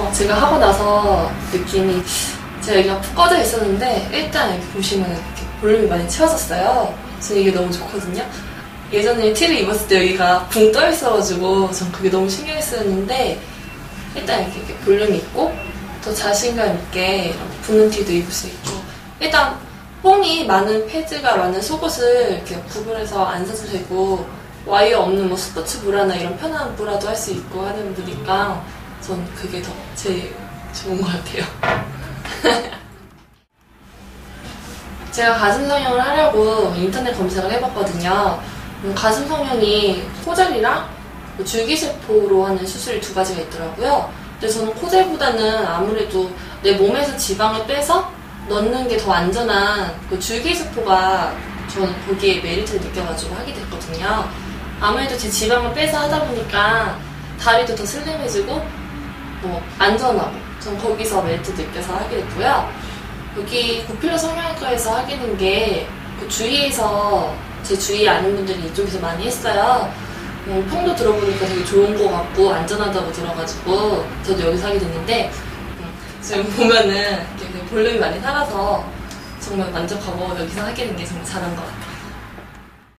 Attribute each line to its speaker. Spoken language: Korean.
Speaker 1: 어, 제가 하고 나서 느낌이 제가 여기가 푹 꺼져 있었는데 일단 이렇게 보시면 이렇게 볼륨이 많이 채워졌어요. 저는 이게 너무 좋거든요. 예전에 티를 입었을 때 여기가 붕 떠 있어가지고 전 그게 너무 신경이 쓰였는데 일단 이렇게, 이렇게 볼륨이 있고 더 자신감 있게 붙는 티도 입을 수 있고 일단 뽕이 많은 패드가 많은 속옷을 이렇게 구분해서 안 사도 되고 와이어 없는 뭐 스포츠 브라나 이런 편한 브라도 할 수 있고 하는 거니까 전 그게 더 제일 좋은 것 같아요. 제가 가슴 성형을 하려고 인터넷 검색을 해봤거든요. 음, 가슴 성형이 코젤이랑 뭐 줄기세포로 하는 수술이 두 가지가 있더라고요. 근데 저는 코젤보다는 아무래도 내 몸에서 지방을 빼서 넣는 게 더 안전한 그 줄기세포가 저는 거기에 메리트를 느껴가지고 하게 됐거든요. 아무래도 제 지방을 빼서 하다 보니까 다리도 더 슬림해지고 뭐 안전하고 전 거기서 메리트 느껴서 하게 됐고요. 여기 고필러 성형외과에서 하게 된 게 그 주위에서 제 주위에 아는 분들이 이쪽에서 많이 했어요. 음, 평도 들어보니까 되게 좋은 것 같고 안전하다고 들어가지고 저도 여기서 하게 됐는데 음, 지금 보면은 이렇게 볼륨이 많이 살아서 정말 만족하고 여기서 하게 된 게 정말 잘한 것 같아요.